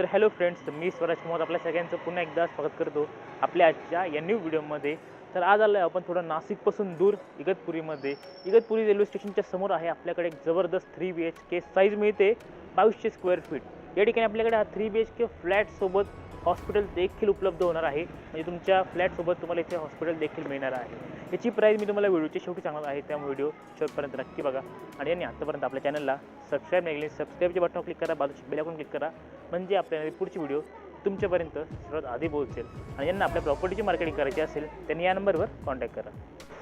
तर hello friends मी स्वराज कुमार आपल्या सगळ्यांचं पुन्हा एकदा स्वागत करतो आपल्या आजच्या या न्यू व्हिडिओमध्ये तर आज आलो आहे आपण थोडं नाशिकपासून दूर इगतपुरीमध्ये. इगतपुरी रेल्वे स्टेशनच्या समोर आहे आपल्याकडे एक जबरदस्त three B H K size मिळते बावीसशे स्क्वेअर फीट या ठिकाणी आपल्याकडे हा थ्री बी एच के फ्लॅटसोबत हॉस्पिटल देखील उपलब्ध होणार आहे. म्हणजे तुमच्या फ्लॅटसोबत तुम्हाला इथे हॉस्पिटल देखील मिळणार आहे. याची प्राईज मी तुम्हाला व्हिडिओच्या शेवटी सांगणार आहे त्या व्हिडिओ शेवटपर्यंत नक्की बघा. आणि यांनी आतापर्यंत आपल्या चॅनलला सबस्क्राईब नाही केली सबस्क्राईबच्या बटनवर क्लिक करा बाजूची बेलाकून क्लिक करा. म्हणजे आपल्याला पुढची व्हिडिओ तुमच्यापर्यंत सर्वात आधी पोहोचेल. आणि यांना आपल्या प्रॉपर्टीची मार्केटिंग करायची असेल त्यांनी या नंबरवर कॉन्टॅक्ट करा.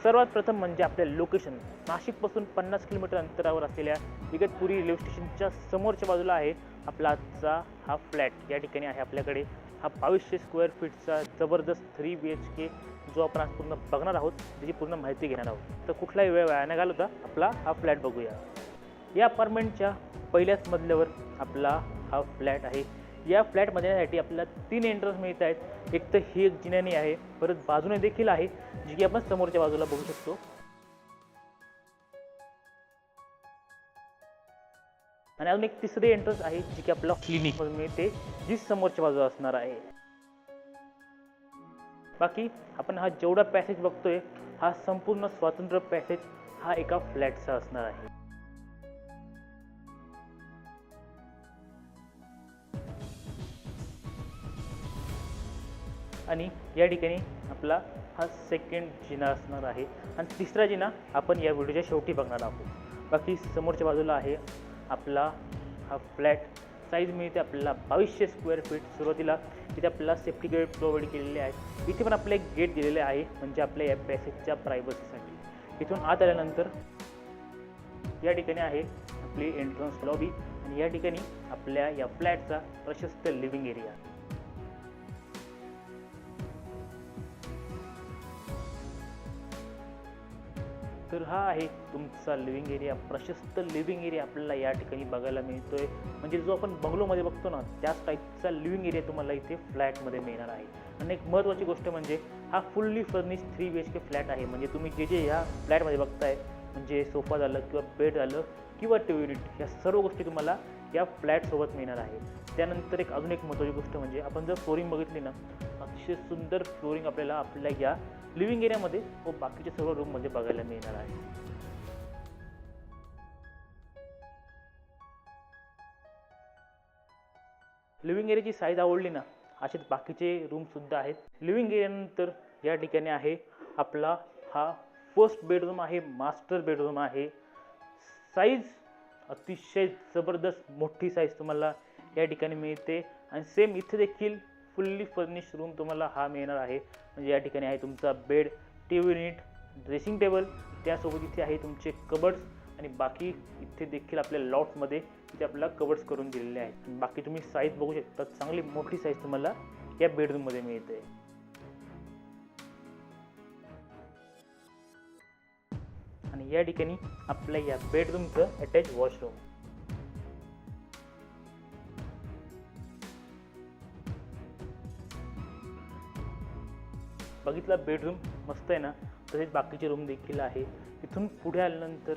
सर्वात प्रथम म्हणजे आपल्या लोकेशन नाशिकपासून पन्नास किलोमीटर अंतरावर असलेल्या इगतपुरी रेल्वे स्टेशनच्या समोरच्या बाजूला आहे आपला आजचा हा फ्लॅट या ठिकाणी आहे आपल्याकडे हा बावीसशे स्क्वेअर फीटचा जबरदस्त थ्री बी एच के जो आपण आज पूर्ण बघणार आहोत त्याची पूर्ण माहिती घेणार आहोत. तर कुठलाही वेळ वाया न घालवता आपला हा फ्लॅट बघूया. या अपार्टमेंटच्या पहिल्याच मजल्यावर आपला हा फ्लॅट आहे. या फ्लॅटमध्ये येण्यासाठी आपल्याला तीन एंट्रन्स मिळत आहेत. एक तर ही एक जिन्यानी आहे परत बाजूने देखील आहे जी की आपण समोरच्या बाजूला बघू शकतो. आणि अजून एक तिसरी एंट्रन्स आहे जी की आपला क्लिनिक मिळते जी समोरच्या बाजूला असणार आहे. बाकी आपण हा जेवढा पॅसेज बघतोय हा संपूर्ण स्वातंत्र्य पॅसेज हा एका फ्लॅटचा असणार आहे. आणि या ठिकाणी आपला हा सेकंड जिना असणार आहे. आणि तिसरा जिना आपण या व्हिडिओच्या शेवटी बघणार आहोत. बाकी समोरच्या बाजूला आहे आपला हा फ्लॅट साईज मिळते आपल्याला बावीसशे स्क्वेअर फीट सुरुवातीला. इथे आपल्याला सेफ्टी गेट प्रोव्हाइड केलेले आहेत. इथे पण आपलं एक गेट दिलेले आहे म्हणजे आपल्या या पॅसेजच्या प्रायव्हसीसाठी इथून आत आल्यानंतर या ठिकाणी आहे आपली एंट्रन्स लॉबी आणि या ठिकाणी आपल्या या फ्लॅटचा प्रशस्त लिव्हिंग एरिया तर हा आहे. तुमचा लिव्हिंग एरिया प्रशस्त लिव्हिंग एरिया आपल्याला या ठिकाणी बघायला मिळतो आहे म्हणजे जो आपण बंगलोमध्ये बघतो ना त्याच टाईपचा लिव्हिंग एरिया तुम्हाला इथे फ्लॅटमध्ये मिळणार आहे. आणि एक महत्त्वाची गोष्ट म्हणजे हा fully furnish three B H K flat आहे. म्हणजे तुम्ही जे जे ह्या फ्लॅटमध्ये बघताय म्हणजे सोफा झालं किंवा बेड झालं किंवा टी युनिट या सर्व गोष्टी तुम्हाला या फ्लॅटसोबत मिळणार आहे. त्यानंतर एक अजून एक महत्त्वाची गोष्ट म्हणजे आपण जर फ्लोरिंग बघितली ना अतिशय सुंदर फ्लोरिंग आपल्याला आपल्या या लिव्हिंग एरियामध्ये व बाकीच्या सर्व रूममध्ये बघायला मिळणार आहे. लिव्हिंग एरियाची साईज आवडली ना असेच बाकीचे रूमसुद्धा आहेत. लिव्हिंग एरियानंतर या ठिकाणी आहे आपला हा फर्स्ट बेडरूम आहे मास्टर बेडरूम आहे. साईज अतिशय जबरदस्त मोठी साईज तुम्हाला या ठिकाणी मिळते. आणि सेम इथे देखील फुल्ली फर्निश रूम तुम्हाला हा मिळणार आहे. म्हणजे या ठिकाणी आहे तुमचा bed T V unit dressing table त्यासोबत इथे आहे तुमचे कबर्ड्स आणि बाकी इथे देखील आपल्या लॉट्समध्ये इथे आपल्याला कवर्स करून दिलेले आहेत. बाकी तुम्ही साईज बघू शकता. चांगली मोठी साईज तुम्हाला या बेडरूममध्ये मिळते. आणि या ठिकाणी आपल्या या बेडरूमचं अटॅच वॉशरूम बघितला बेडरूम मस्त आहे ना? तसेच बाकीचे रूम देखील आहे. इथून पुढे आल्यानंतर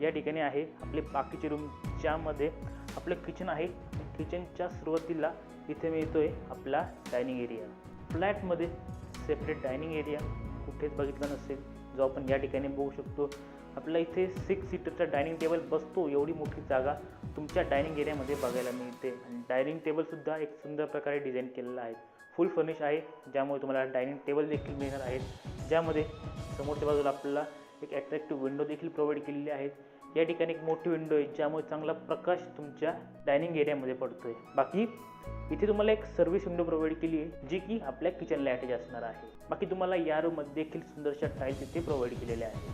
या ठिकाणी आहे आपले बाकीचे रूम ज्यामध्ये आपलं किचन आहे. किचनच्या सुरुवातीला इथे मिळतो आहे आपला डायनिंग एरिया फ्लॅटमध्ये सेपरेट डायनिंग एरिया कुठेच बघितला नसेल. जो आपण या ठिकाणी बघू शकतो. आपल्या इथे सिक्स सीटरचा डायनिंग टेबल बसतो. एवढी मोठी जागा तुमच्या डायनिंग एरियामध्ये बघायला मिळते. आणि डायनिंग टेबलसुद्धा एक सुंदर प्रकारे डिझाईन केलेला आहे. फुल फर्निश आहे ज्यामुळे तुम्हाला डायनिंग टेबल देखील मिळणार आहेत. ज्यामध्ये समोरच्या बाजूला आपल्याला एक ॲट्रॅक्टिव्ह विंडो देखील प्रोव्हाइड केलेली आहेत या ठिकाणी एक मोठी विंडो आहे ज्यामुळे चांगला प्रकाश तुमच्या डायनिंग एरियामध्ये पडतो आहे बाकी इथे तुम्हाला एक सर्व्हिस विंडो प्रोव्हाइड केली आहे जी की आपल्या किचनला अटॅच असणार आहे. बाकी तुम्हाला या रूममध्ये देखील सुंदरशा टाईल्स इथे प्रोव्हाइड केलेल्या आहेत.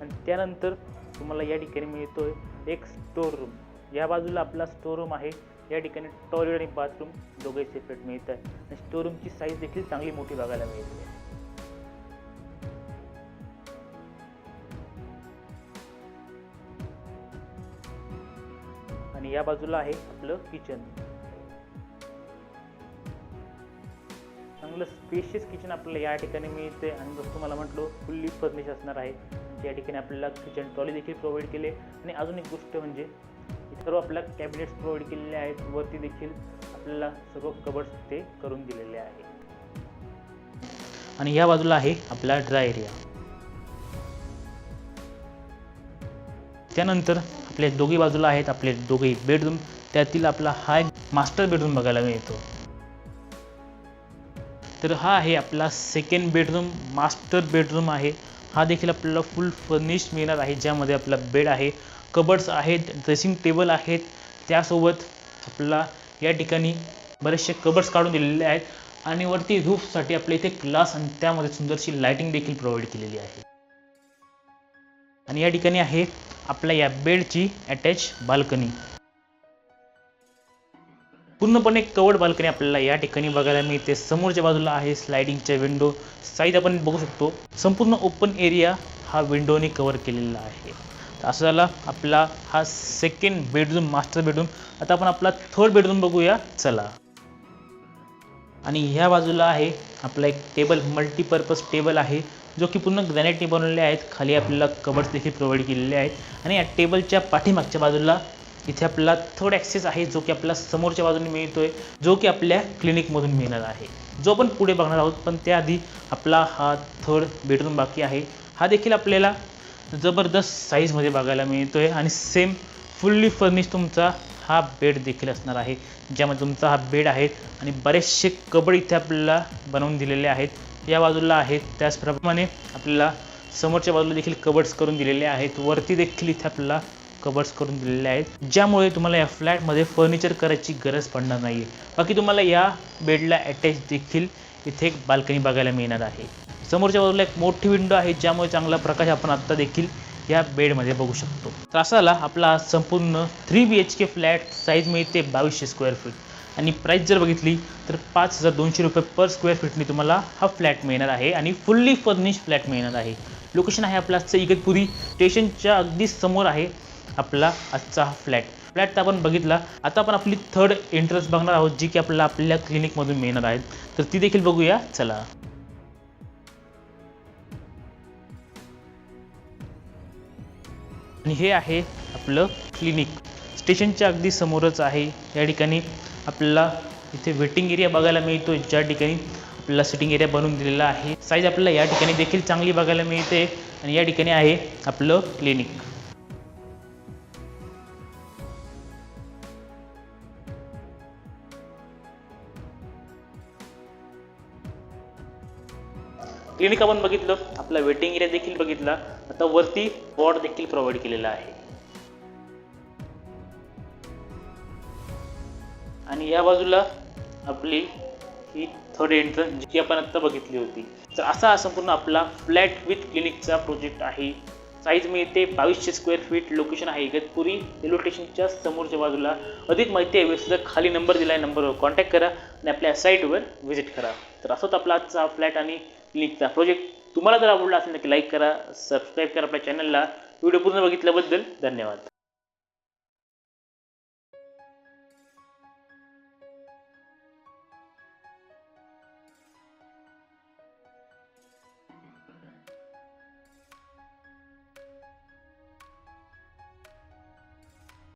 आणि त्यानंतर तुम्हाला या ठिकाणी मिळतो आहे एक स्टोर रूम या बाजूला आपला स्टोर रूम आहे. या ठिकाणी टॉयलेट आणि बाथरूम दोघे सेपरेट मिळत आहे आणि स्टोर रूमची साईज देखील चांगली मोठी बघायला मिळते. आणि या बाजूला आहे आपलं किचन चांगलं स्पेशियस किचन आपल्याला या ठिकाणी मिळते. आणि जसं तुम्हाला म्हटलो फुल्ली फर्निश असणार आहे. त्या ठिकाणी आपल्याला किचन ट्रॉली देखील प्रोव्हाइड केले. आणि अजून एक गोष्ट म्हणजे सर्व आपल्याला कॅबिनेट्स प्रोव्हाइड केलेले आहेत. वरती देखील आपल्याला सर्व कबर्ड्स ते करून दिलेले आहे. आणि या बाजूला आहे आपला ड्राय एरिया त्यानंतर आपल्या दोघी बाजूला आहेत आपले दोघेही बेडरूम त्यातील आपला हा एक मास्टर बेडरूम बघायला मिळतो. तर हा आहे आपला सेकंड बेडरूम मास्टर बेडरूम आहे. हा देखील आपल्याला फुल फर्निश मिळणार आहे ज्यामध्ये आपला बेड आहे कबर्ड्स आहेत ड्रेसिंग टेबल आहेत. त्यासोबत आपला या ठिकाणी बरेचसे कबर्ड्स काढून दिलेले आहेत. आणि वरती रूफसाठी आपल्या इथे ग्लास आणि त्यामध्ये सुंदरशी लाइटिंग देखील प्रोव्हाइड केलेली आहे. आणि या ठिकाणी आहे आपल्या या बेडची अटॅच बाल्कनी पूर्णपणे कवर्ड बाल्कनी आपल्याला या ठिकाणी बघायला मिळते. समोरच्या बाजूला आहे स्लायडिंगच्या विंडो साईज आपण बघू शकतो. संपूर्ण ओपन एरिया हा विंडोने कव्हर केलेला आहे. तर असं झाला आपला हा सेकंड बेडरूम मास्टर बेडरूम आता आपण आपला थर्ड बेडरूम बघूया. चला. आणि ह्या बाजूला आहे आपला एक टेबल मल्टीपर्पज टेबल आहे जो की पूर्ण ग्रॅनेटने बनवलेले आहेत. खाली आपल्याला कबर्ड्स देखील प्रोव्हाइड केलेले आहेत. आणि या टेबलच्या पाठीमागच्या बाजूला इथे आपला थर्ड ॲक्सेस आहे जो की आपल्याला समोरच्या बाजूने मिळतो आहे जो की आपल्या क्लिनिकमधून मिळणार आहे. जो आपण पुढे बघणार आहोत पण त्याआधी आपला हा थर्ड बेडरूम बाकी आहे. हा देखील आपल्याला जबरदस्त साईजमध्ये बघायला मिळतो आहे आणि सेम फुल्ली फर्निश तुमचा हा बेड देखील असणार आहे ज्यामध्ये तुमचा हा बेड आहे आणि बरेचसे कबड इथे आपल्याला बनवून दिलेले आहेत. या बाजूला आहेत त्याचप्रमाणे आपल्याला समोरच्या बाजूला देखील कबर्ड्स करून दिलेले आहेत. वरती देखील इथे आपल्याला कवर्स करून दिलेले आहेत ज्यामुळे तुम्हाला या फ्लॅटमध्ये फर्निचर करायची गरज पडणार नाही बाकी तुम्हाला या बेडला अटॅच देखील इथे एक बाल्कनी बघायला मिळणार आहे. समोरच्या बाजूला एक मोठी विंडो आहे ज्यामुळे चांगला प्रकाश आपण आत्ता देखील या बेडमध्ये बघू शकतो. तर असा आपला संपूर्ण three B H K flat size मिळते बावीसशे स्क्वेअर फीट आणि प्राईस जर बघितली तर पाच हजार दोनशे रुपये पर स्क्वेअर फीटने तुम्हाला हा फ्लॅट मिळणार आहे आणि फुल्ली फर्निश फ्लॅट मिळणार आहे. लोकेशन आहे आपलं आजचं इगतपुरी. स्टेशनच्या अगदी समोर आहे. आपला आजचा हा फ्लॅट. फ्लॅट तर आपण बघितला. आता आपण आपली थर्ड एंट्रन्स बघणार आहोत जी की आपल्याला आपल्या क्लिनिकमधून मिळणार आहेत तर ती देखील बघूया. चला. आणि हे आहे आपलं क्लिनिक स्टेशनच्या अगदी समोरच आहे. या ठिकाणी आपल्याला इथे वेटिंग एरिया बघायला मिळतो ज्या ठिकाणी आपल्याला सिटिंग एरिया बनवून दिलेला आहे. साईज आपल्याला या ठिकाणी देखील चांगली बघायला मिळते. आणि या ठिकाणी आहे आपलं क्लिनिक क्लिनिक आपण बघितलं आपला वेटिंग एरिया देखील बघितला आता वरती वॉर्ड देखील प्रोव्हाइड केलेला आहे. आणि या बाजूला आपली ही थर्ड एंट्रन्स जी आपण आत्ता बघितली होती. तर असा संपूर्ण आपला फ्लॅट विथ क्लिनिकचा प्रोजेक्ट आहे. साईज मिळते बावीसशे स्क्वेअर फीट लोकेशन आहे. इगतपुरी रेल्वे स्टेशनच्या समोरच्या बाजूला. अधिक माहिती हवी सुद्धा खाली नंबर दिला आहे नंबरवर कॉन्टॅक्ट करा आणि आपल्या साईटवर व्हिजिट करा. तर असंच आपला आजचा फ्लॅट आणि क्लिनिकचा प्रोजेक्ट तुम्हाला जर आवडला असेल नक्की लाईक करा सबस्क्राईब करा आपल्या चॅनलला व्हिडिओ पूर्ण बघितल्याबद्दल धन्यवाद.